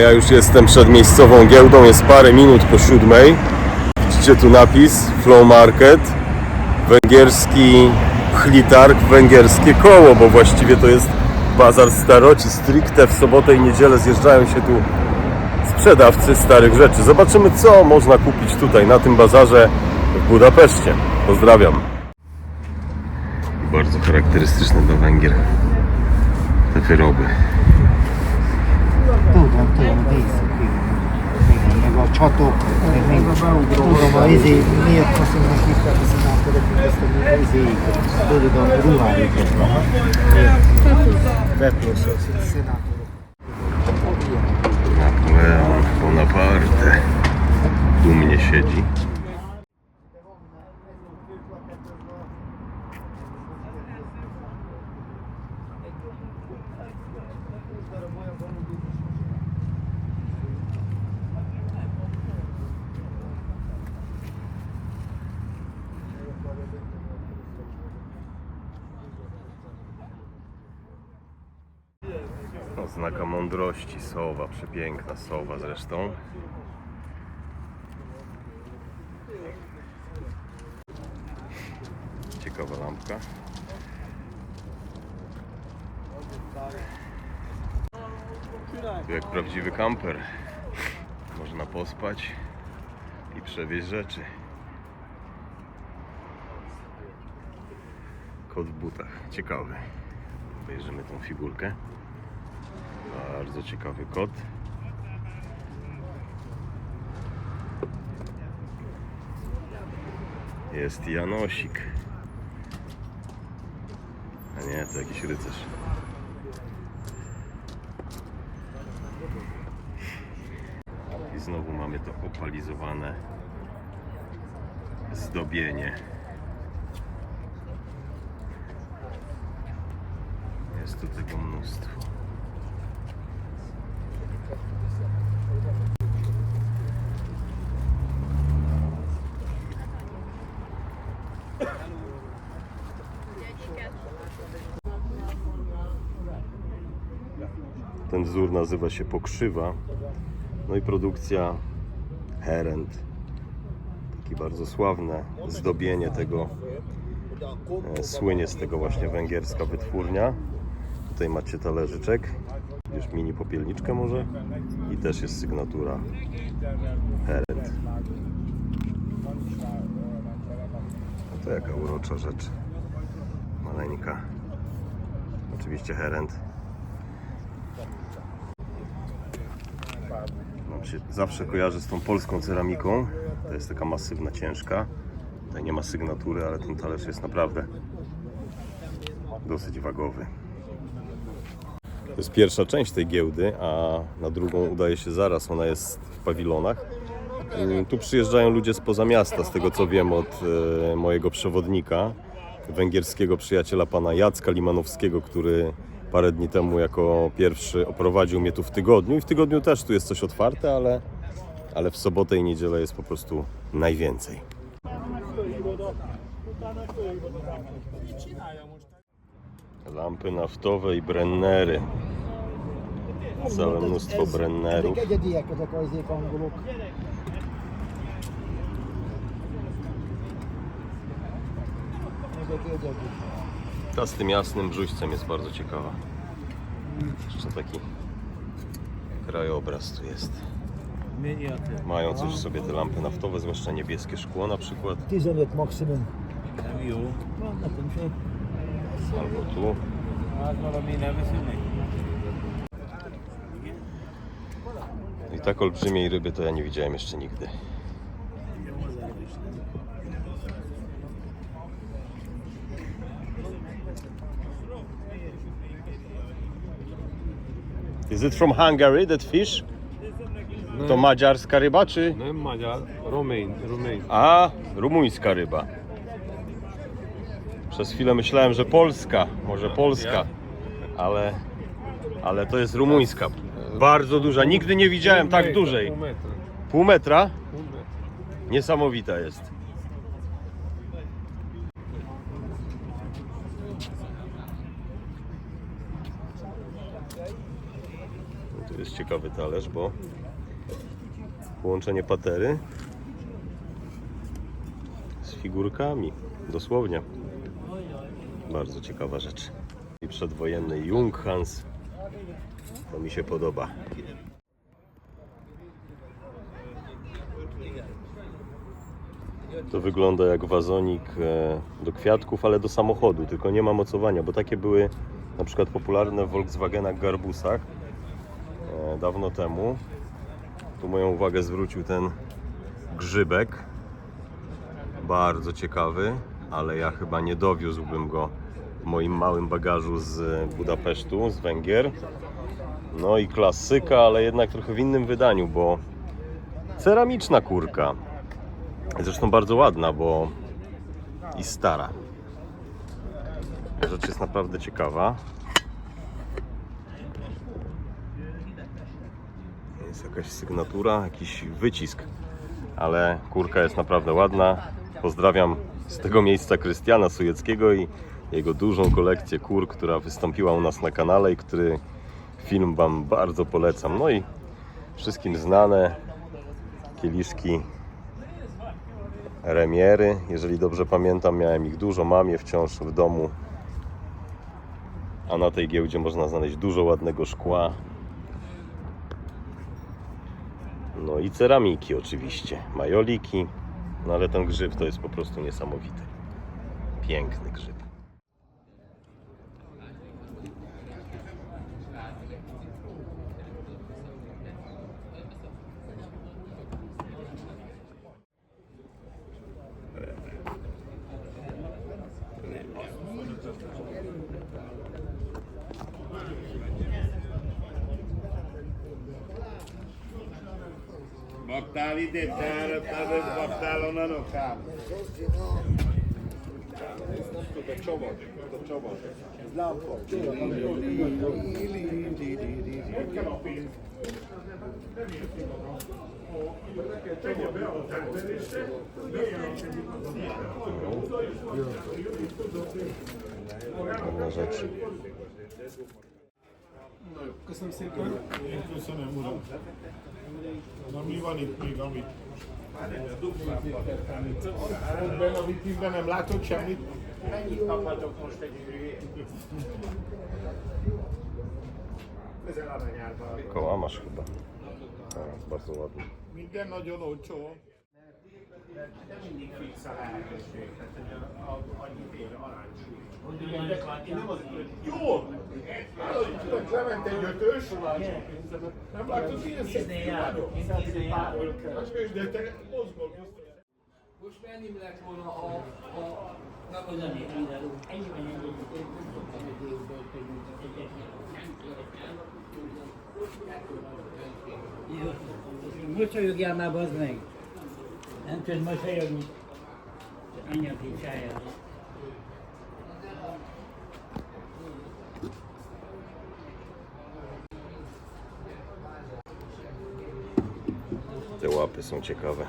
Ja już jestem przed miejscową giełdą, jest parę minut po siódmej. Widzicie tu napis Flow Market, węgierski chlitarg, węgierskie koło, bo właściwie to jest bazar staroci. Stricte w sobotę i niedzielę zjeżdżają się tu sprzedawcy starych rzeczy. Zobaczymy, co można kupić tutaj na tym bazarze w Budapeszcie. Pozdrawiam. Bardzo charakterystyczne dla Węgier te wyroby. nem tudom, díszek, igen, meg a csatok, meg még a beugró, a izé, miért faszomnak hívták a szenátorat, ezt a izéiket, tudod, a ruháikat. Petrus. Petrus, Well, Bonaparte, tu mnie siedzi. Oznaka mądrości, sowa, przepiękna sowa zresztą. Ciekawa lampka. Jak prawdziwy kamper. Można pospać i przewieźć rzeczy. Kot w butach. Ciekawy. Obejrzymy tą figurkę. Bardzo ciekawy kot. Jest Janosik. A nie, to jakiś rycerz. I znowu mamy to opalizowane zdobienie. Jest tu tego mnóstwo. Ten wzór nazywa się pokrzywa. No i produkcja Herend. Takie bardzo sławne zdobienie tego. E, Słynie z tego właśnie węgierska wytwórnia. Tutaj macie talerzyczek. Już mini popielniczkę może. I też jest sygnatura Herend. No to jaka urocza rzecz. Maleńka. Oczywiście Herend. Nam się zawsze kojarzy z tą polską ceramiką. To jest taka masywna, ciężka. Tutaj nie ma sygnatury, ale ten talerz jest naprawdę dosyć wagowy. To jest pierwsza część tej giełdy, a na drugą udaje się zaraz. Ona jest w pawilonach. Mm, Tu przyjeżdżają ludzie spoza miasta, z tego co wiem od e, mojego przewodnika, węgierskiego przyjaciela pana Jacka Limanowskiego, który parę dni temu jako pierwszy oprowadził mnie tu w tygodniu. I w tygodniu też tu jest coś otwarte, ale, ale w sobotę i niedzielę jest po prostu najwięcej. Lampy naftowe i brennery. Całe mnóstwo brennerów. Ta z tym jasnym brzuźcem jest bardzo ciekawa. Jeszcze taki krajobraz tu jest. Mają coś w sobie te lampy naftowe, zwłaszcza niebieskie szkło na przykład. 15 maximum. Nem jó. Vannak sem. Albo tu. I tak olbrzymiej ryby to ja nie widziałem jeszcze nigdy. Is it from Hungary, that fish? To madziarska ryba, czy? Nem magyar, romén, romén. A, rumuńska ryba. Przez chwilę myślałem, że polska, może polska, ale, ale to jest rumuńska. Bardzo duża, nigdy nie widziałem tak dużej. Pół metra? Pół metra. Niesamowita jest. To jest ciekawy talerz, bo połączenie patery z figurkami, dosłownie. Bardzo ciekawa rzecz. I przedwojenny Junghans, to mi się podoba. To wygląda jak wazonik e, do kwiatków, ale do samochodu, tylko nie ma mocowania, bo takie były na przykład popularne w Volkswagenach Garbusach dawno temu. Tu moją uwagę zwrócił ten grzybek. Bardzo ciekawy, ale ja chyba nie dowiózłbym go w moim małym bagażu z Budapesztu, z Węgier. No i klasyka, ale jednak trochę w innym wydaniu, bo ceramiczna kurka. Zresztą bardzo ładna, bo i stara. Rzecz jest naprawdę ciekawa. Jakaś sygnatura, jakiś wycisk, ale kurka jest naprawdę ładna. Pozdrawiam z tego miejsca Krystiana Sujeckiego i jego dużą kolekcję kur, która wystąpiła u nas na kanale i który film Wam bardzo polecam. No i wszystkim znane kieliszki remiery. Jeżeli dobrze pamiętam, miałem ich dużo, mam je wciąż w domu. A na tej giełdzie można znaleźć dużo ładnego szkła. No i ceramiki oczywiście, majoliki. No ale ten grzyb to jest po prostu niesamowity. Piękny grzyb. Portali di terra, portali state portando non cavo. Perciò voglio, perciò voglio. Slampo, Uważacie. Kısım sektörü. Enflasyon memuru. Na mi van itt még, amit... Ebben a vitrínben nem látok semmit? Mennyit kaphatok most egy ürügyét? Közel a nyárban. Chyba. A, ładny. Minden nagyon olcsó. De mindig fix a lehetőség, tehát hogy a- a- annyit ér aránysúly. Nem az Jó! Tudod, lement egy ötös. Nem látod, milyen szép vagyok. De te mozgol. Most mennyi lett volna a... a na, hogy nem értem, ennyiben ennyi, én nem tudtam, hogy délután hogy Mosolyogjál már, bazd meg! Nem tudsz mosolyogni. Anya Te łapy są ciekawe.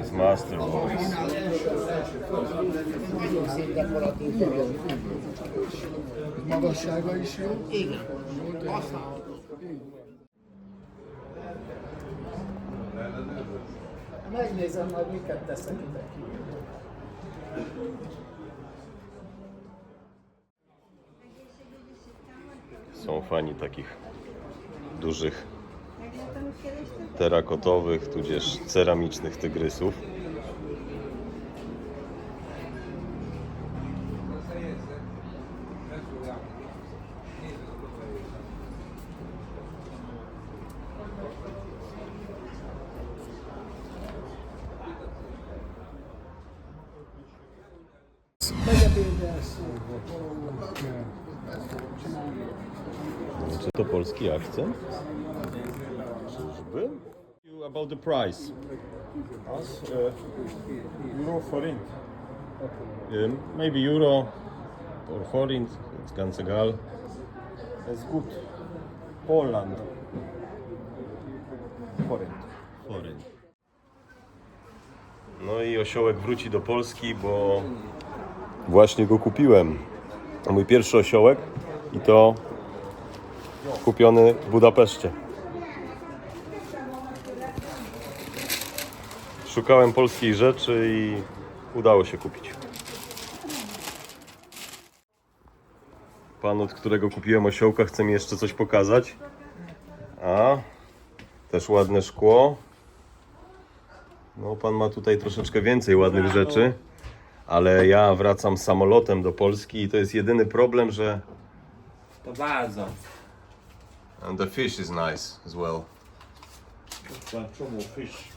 Ez Master Voice. Magassága is jó. Igen. Miket teszek ide. Są fani takich dużych terakotowych, tudzież ceramicznych tygrysów. Czy to polski akcent? Czyżby? About the price. Az euró forint. Um, maybe euro or forint, it's ganz egal. Ez gut. Poland. Foryn. No i osiołek wróci do Polski, bo właśnie go kupiłem. Mój pierwszy osiołek i to kupiony w Budapeszcie. Szukałem polskiej rzeczy i udało się kupić. Pan, od którego kupiłem osiołka, chce mi jeszcze coś pokazać. A, też ładne szkło. No, pan ma tutaj troszeczkę więcej ładnych rzeczy, ale ja wracam samolotem do Polski i to jest jedyny problem, że. To bardzo. And the fish is nice as well. Czemu fish?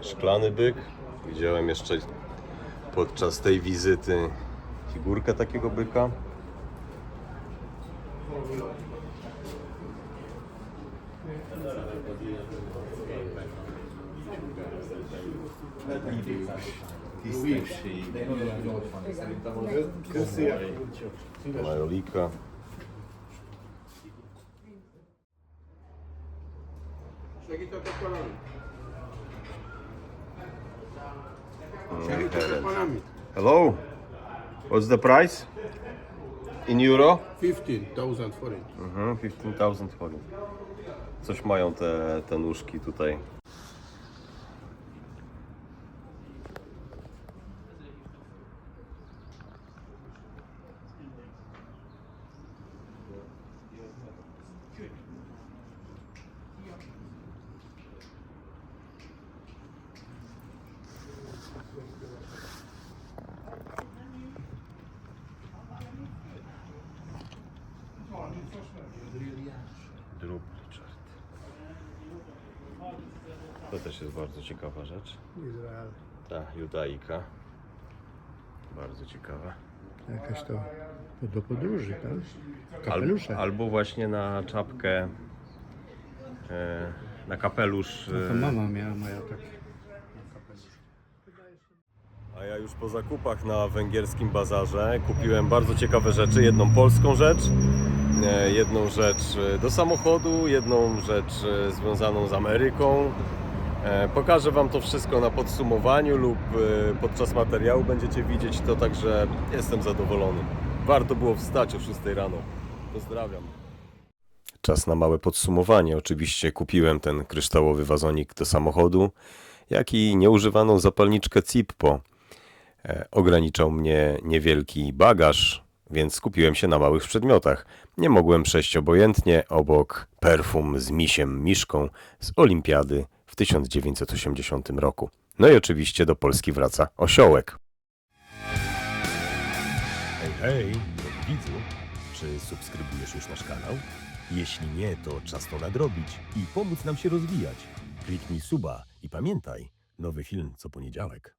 Szklany byk. Widziałem jeszcze podczas tej wizyty figurkę takiego byka. Majolika. Segítetek valamit? Segítetek valamit? Hello. What's the price? In euro? 15,000 forint. Mhm, 15,000 forint. Coś mają te, te nóżki tutaj. To też jest bardzo ciekawa rzecz. Izrael. Ta judaika. Bardzo ciekawa. Jakaś to do podróży, tak? Al, albo właśnie na czapkę, e, na kapelusz. To E, mama miała moja takie. A ja już po zakupach na węgierskim bazarze kupiłem bardzo ciekawe rzeczy. Jedną polską rzecz, e, jedną rzecz e, do samochodu, jedną rzecz związaną z Ameryką. E, Pokażę Wam to wszystko na podsumowaniu lub e, podczas materiału będziecie widzieć to, także jestem zadowolony. Warto było wstać o 6 rano. Pozdrawiam. Czas na małe podsumowanie. Oczywiście kupiłem ten kryształowy wazonik do samochodu, jak i nieużywaną zapalniczkę Cippo. E, Ograniczał mnie niewielki bagaż, więc skupiłem się na małych przedmiotach. Nie mogłem przejść obojętnie obok perfum z misiem Miszką z Olimpiady w 1980 roku. No i oczywiście do Polski wraca osiołek. Hej, hej, drogi widzu, czy subskrybujesz już nasz kanał? Jeśli nie, to czas to nadrobić i pomóc nam się rozwijać. Kliknij suba i pamiętaj, nowy film co poniedziałek.